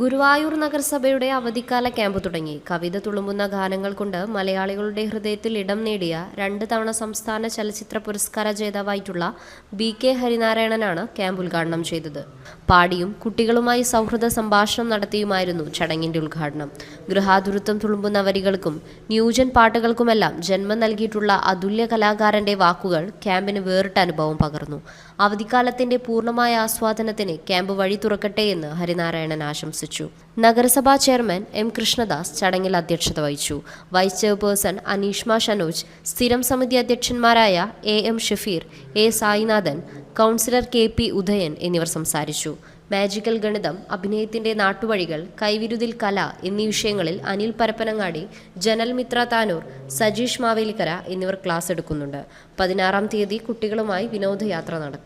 ഗുരുവായൂർ നഗരസഭയുടെ അവധിക്കാല ക്യാമ്പ് തുടങ്ങി. കവിത തുളുമ്പുന്ന ഗാനങ്ങൾ കൊണ്ട് മലയാളികളുടെ ഹൃദയത്തിൽ ഇടം നേടിയ രണ്ട് തവണ സംസ്ഥാന ചലച്ചിത്ര പുരസ്കാര ജേതാവായിട്ടുള്ള ബി കെ ഹരിനാരായണനാണ് ക്യാമ്പ് ഉദ്ഘാടനം ചെയ്തത്. പാടിയും കുട്ടികളുമായി സൗഹൃദ സംഭാഷണം നടത്തിയുമായിരുന്നു ചടങ്ങിന്റെ ഉദ്ഘാടനം. ഗൃഹാതുരത്വം തുളുമ്പുന്ന വരികൾക്കും ന്യൂജൻ പാട്ടുകൾക്കുമെല്ലാം ജന്മം നൽകിയിട്ടുള്ള അതുല്യ കലാകാരന്റെ വാക്കുകൾ ക്യാമ്പിന് വേറിട്ട അനുഭവം പകർന്നു. അവധിക്കാലത്തിന്റെ പൂർണമായ ആസ്വാദനത്തിന് ക്യാമ്പ് വഴി തുറക്കട്ടെ എന്ന് ഹരിനാരായണൻ ആശംസിച്ചു നഗരസഭാ ചെയർമാൻ എം കൃഷ്ണദാസ് ചടങ്ങിൽ അധ്യക്ഷത വഹിച്ചു. വൈസ് ചെയർപേഴ്സൺ അനീഷ്മ ഷനോജ് സ്ഥിരം സമിതി അധ്യക്ഷന്മാരായ A M Shafeer A Sainathan councillor K P Udayan എന്നിവർ സംസാരിച്ചു. മാജിക്കൽ ഗണിതം അഭിനയത്തിന്റെ നാട്ടുവഴികൾ കൈവിരുതിൽ കല എന്നീ വിഷയങ്ങളിൽ അനിൽ പരപ്പനങ്ങാടി ജനൽ മിത്ര താനൂർ സജീഷ് മാവേലിക്കര എന്നിവർ ക്ലാസ് എടുക്കുന്നുണ്ട്. പതിനാറാം തീയതി കുട്ടികളുമായി വിനോദയാത്ര നടക്കും.